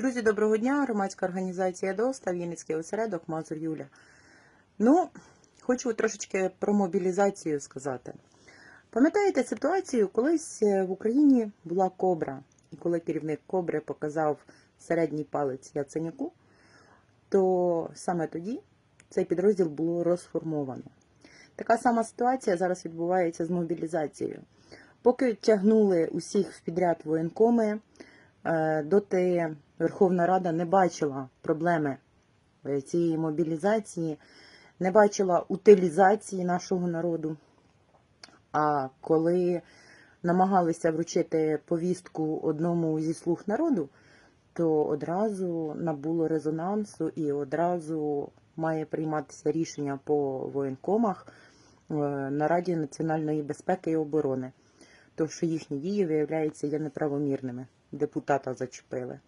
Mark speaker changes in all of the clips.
Speaker 1: Друзі, доброго дня! Громадська організація ДОСТА, Вінницький осередок, Мазур Юля. Ну, хочу трошечки про мобілізацію сказати. Пам'ятаєте ситуацію, колись е, в Україні була кобра, і коли керівник кобри показав середній палець Яценюку, то саме тоді цей підрозділ було розформовано. Така сама ситуація зараз відбувається з мобілізацією. Поки тягнули усіх в підряд воєнкоми, доти Верховна Рада не бачила проблеми е, цієї мобілізації, не бачила утилізації нашого народу. А коли намагалися вручити повістку одному зі слуг народу, то одразу набуло резонансу і одразу має прийматися рішення по воєнкомах е, на Раді національної безпеки і оборони, то що їхні дії, виявляється, є неправомірними. Депутата зачепили.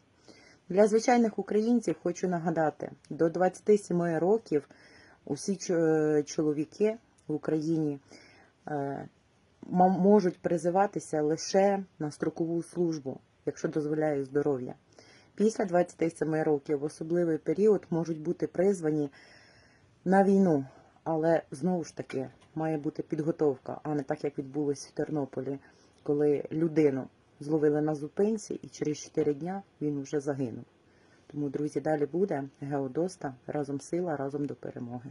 Speaker 1: Для звичайних українців хочу нагадати, до 27 років усі чоловіки в Україні е, можуть призиватися лише на строкову службу, якщо дозволяє здоров'я. Після 27 років в особливий період можуть бути призвані на війну, але знову ж таки має бути підготовка, а не так, як відбулось в Тернополі, коли людину зловили на зупинці і через 4 дня він вже загинув. Тому, друзі, далі буде Геодоста разом сила, разом до перемоги.